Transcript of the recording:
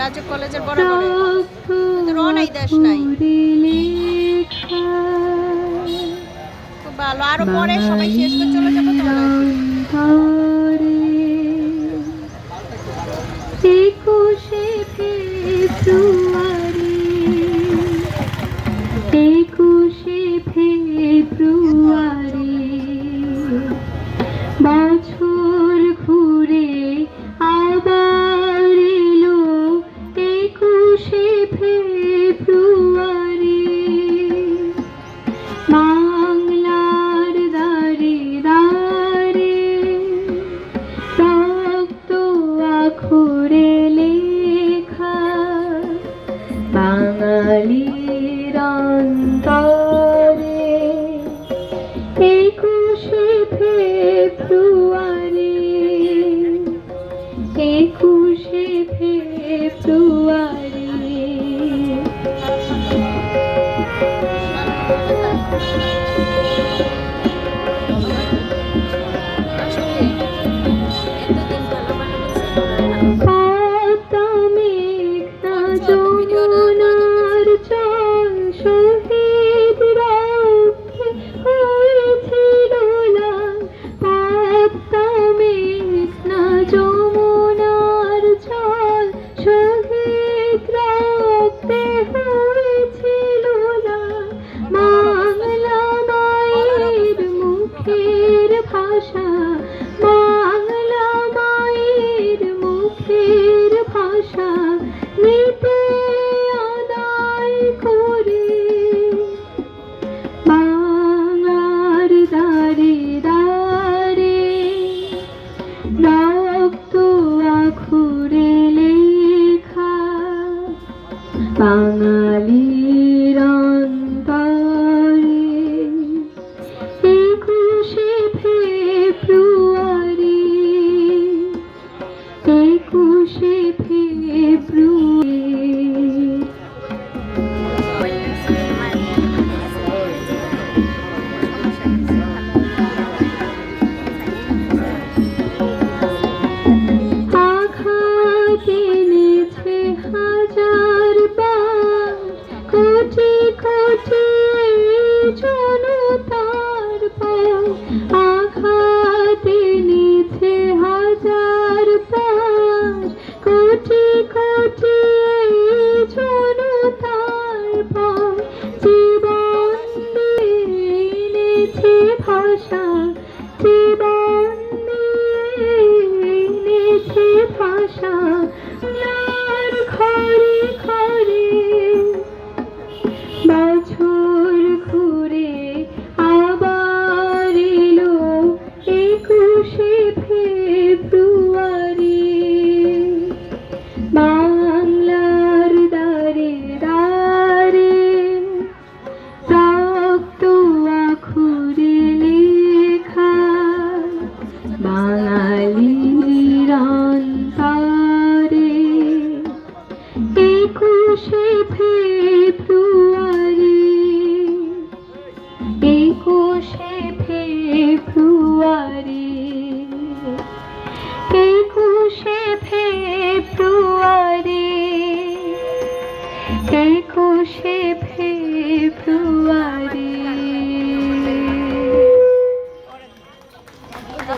রাজু কলেজের বরাবরে। রনাই দেশ নাই। খুব ভালো। আরও পরে সবাই শেষ করে চলে যাব একুশে ফেব্রুয়ারি Thank you. পাখুরে লেখা বাঙা জীবন ভাষা। সোনালির অন্তরে একুশে ফেব্রুয়ারি একুশে ফেব্রুয়ারি একুশে ফেব্রুয়ারি একুশে ফেব্রুয়ারি।